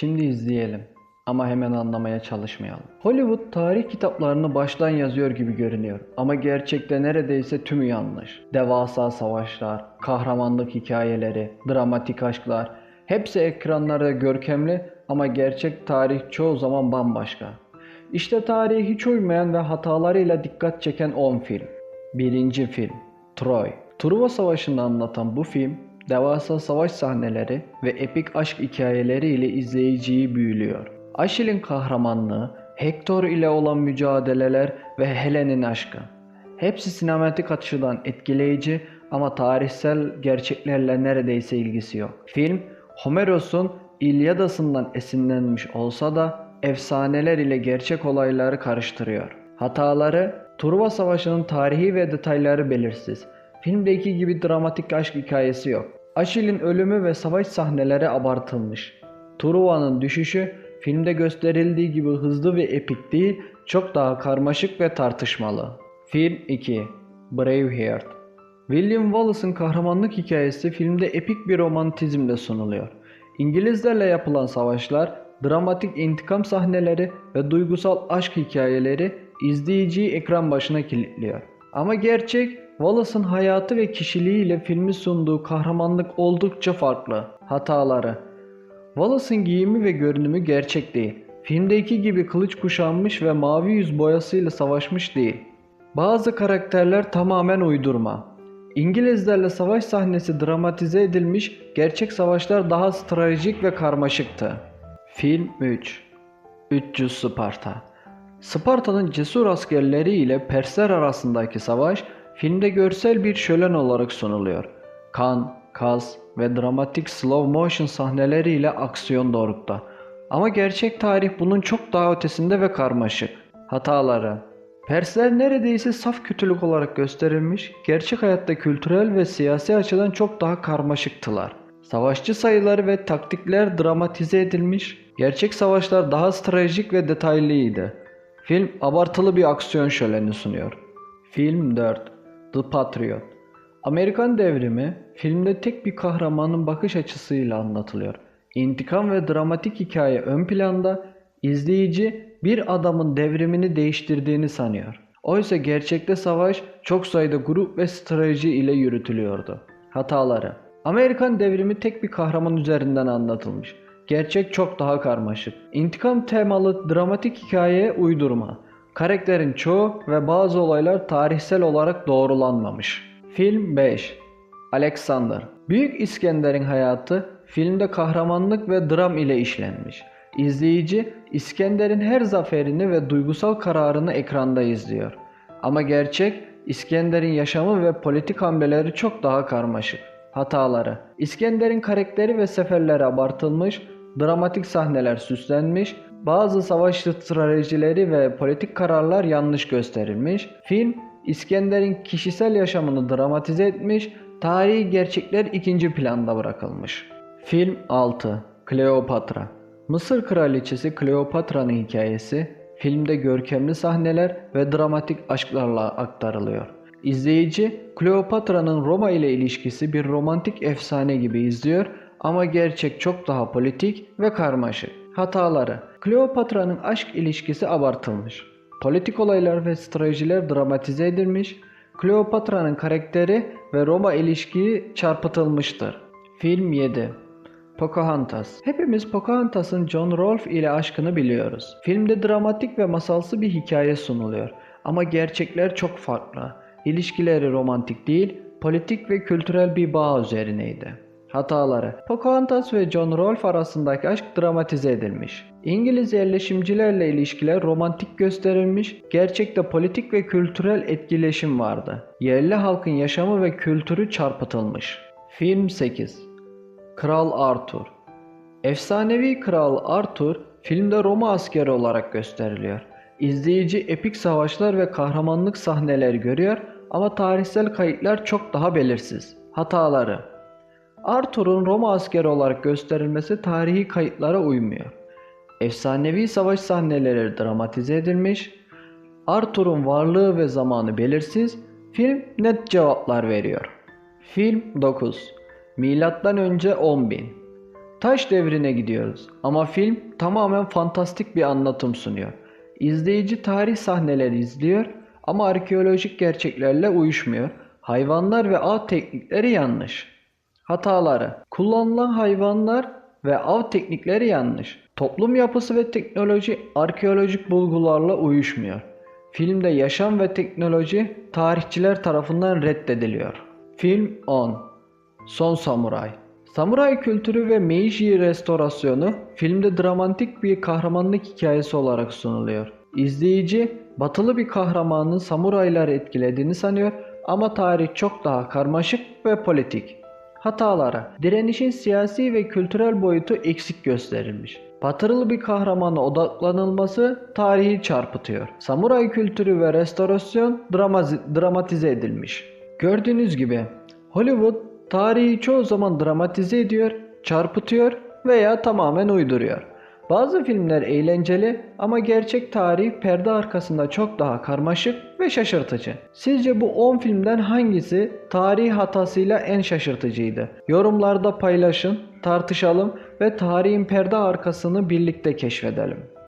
Şimdi izleyelim ama hemen anlamaya çalışmayalım. Hollywood tarih kitaplarını baştan yazıyor gibi görünüyor ama gerçekte neredeyse tümü yanlış. Devasa savaşlar, kahramanlık hikayeleri, dramatik aşklar hepsi ekranlarda görkemli ama gerçek tarih çoğu zaman bambaşka. İşte tarihe hiç uymayan ve hatalarıyla dikkat çeken 10 film. Birinci film Troy. Truva Savaşı'nı anlatan bu film devasa savaş sahneleri ve epik aşk hikayeleri ile izleyiciyi büyülüyor. Aşil'in kahramanlığı, Hector ile olan mücadeleler ve Helen'in aşkı. Hepsi sinematik açıdan etkileyici ama tarihsel gerçeklerle neredeyse ilgisi yok. Film, Homeros'un İlyadası'ndan esinlenmiş olsa da efsaneler ile gerçek olayları karıştırıyor. Hataları, Truva Savaşı'nın tarihi ve detayları belirsiz. Filmdeki gibi dramatik aşk hikayesi yok. Aşil'in ölümü ve savaş sahneleri abartılmış. Truva'nın düşüşü filmde gösterildiği gibi hızlı ve epik değil, çok daha karmaşık ve tartışmalı. Film 2 Braveheart William Wallace'ın kahramanlık hikayesi filmde epik bir romantizmle sunuluyor. İngilizlerle yapılan savaşlar, dramatik intikam sahneleri ve duygusal aşk hikayeleri izleyiciyi ekran başına kilitliyor. Ama gerçek, Wallace'ın hayatı ve kişiliğiyle filmi sunduğu kahramanlık oldukça farklı. Hataları Wallace'ın giyimi ve görünümü gerçek değil. Filmdeki gibi kılıç kuşanmış ve mavi yüz boyasıyla savaşmış değil. Bazı karakterler tamamen uydurma. İngilizlerle savaş sahnesi dramatize edilmiş, gerçek savaşlar daha stratejik ve karmaşıktı. Film 3 300 Sparta Sparta'nın cesur askerleri ile Persler arasındaki savaş filmde görsel bir şölen olarak sunuluyor. Kan, kas ve dramatik slow motion sahneleriyle aksiyon dorukta. Ama gerçek tarih bunun çok daha ötesinde ve karmaşık. Hataları Persler neredeyse saf kötülük olarak gösterilmiş, gerçek hayatta kültürel ve siyasi açıdan çok daha karmaşıktılar. Savaşçı sayıları ve taktikler dramatize edilmiş, gerçek savaşlar daha stratejik ve detaylıydı. Film abartılı bir aksiyon şöleni sunuyor. Film 4 The Patriot Amerikan devrimi filmde tek bir kahramanın bakış açısıyla anlatılıyor. İntikam ve dramatik hikaye ön planda, izleyici bir adamın devrimini değiştirdiğini sanıyor. Oysa gerçekte savaş çok sayıda grup ve strateji ile yürütülüyordu. Hataları Amerikan devrimi tek bir kahraman üzerinden anlatılmış. Gerçek çok daha karmaşık. İntikam temalı dramatik hikayeye uydurma. Karakterin çoğu ve bazı olaylar tarihsel olarak doğrulanmamış. Film 5 Alexander Büyük İskender'in hayatı filmde kahramanlık ve dram ile işlenmiş. İzleyici İskender'in her zaferini ve duygusal kararını ekranda izliyor. Ama gerçek İskender'in yaşamı ve politik hamleleri çok daha karmaşık. Hataları İskender'in karakteri ve seferleri abartılmış, dramatik sahneler süslenmiş, bazı savaş stratejileri ve politik kararlar yanlış gösterilmiş. Film İskender'in kişisel yaşamını dramatize etmiş, tarihi gerçekler ikinci planda bırakılmış. Film 6 Kleopatra Mısır kraliçesi Kleopatra'nın hikayesi filmde görkemli sahneler ve dramatik aşklarla aktarılıyor. İzleyici Kleopatra'nın Roma ile ilişkisi bir romantik efsane gibi izliyor ama gerçek çok daha politik ve karmaşık. Hataları Kleopatra'nın aşk ilişkisi abartılmış. Politik olaylar ve stratejiler dramatize edilmiş. Kleopatra'nın karakteri ve Roma ilişkiyi çarpıtılmıştır. Film 7 Pocahontas. Hepimiz Pocahontas'ın John Rolfe ile aşkını biliyoruz. Filmde dramatik ve masalsı bir hikaye sunuluyor. Ama gerçekler çok farklı. İlişkileri romantik değil, politik ve kültürel bir bağ üzerineydi. Hataları Pocahontas ve John Rolfe arasındaki aşk dramatize edilmiş. İngiliz yerleşimcilerle ilişkiler romantik gösterilmiş, gerçekte politik ve kültürel etkileşim vardı. Yerli halkın yaşamı ve kültürü çarpıtılmış. Film 8 Kral Arthur Efsanevi Kral Arthur filmde Roma askeri olarak gösteriliyor. İzleyici epik savaşlar ve kahramanlık sahneleri görüyor ama tarihsel kayıtlar çok daha belirsiz. Hataları Arthur'un Roma askeri olarak gösterilmesi tarihi kayıtlara uymuyor. Efsanevi savaş sahneleri dramatize edilmiş, Arthur'un varlığı ve zamanı belirsiz, film net cevaplar veriyor. Film 9 Milattan önce 10.000 Taş devrine gidiyoruz ama film tamamen fantastik bir anlatım sunuyor. İzleyici tarih sahneleri izliyor ama arkeolojik gerçeklerle uyuşmuyor. Hayvanlar ve av teknikleri yanlış. Hataları. Kullanılan hayvanlar ve av teknikleri yanlış. Toplum yapısı ve teknoloji arkeolojik bulgularla uyuşmuyor. Filmde yaşam ve teknoloji tarihçiler tarafından reddediliyor. Film 10 Son Samuray Samuray kültürü ve Meiji restorasyonu filmde dramatik bir kahramanlık hikayesi olarak sunuluyor. İzleyici batılı bir kahramanın samurayları etkilediğini sanıyor ama tarih çok daha karmaşık ve politik. Hataları Direnişin siyasi ve kültürel boyutu eksik gösterilmiş. Batıralı bir kahramana odaklanılması tarihi çarpıtıyor. Samuray kültürü ve restorasyon dramazi- dramatize edilmiş. Gördüğünüz gibi Hollywood tarihi çoğu zaman dramatize ediyor, çarpıtıyor veya tamamen uyduruyor. Bazı filmler eğlenceli ama gerçek tarih perde arkasında çok daha karmaşık ve şaşırtıcı. Sizce bu 10 filmden hangisi tarih hatasıyla en şaşırtıcıydı? Yorumlarda paylaşın, tartışalım ve tarihin perde arkasını birlikte keşfedelim.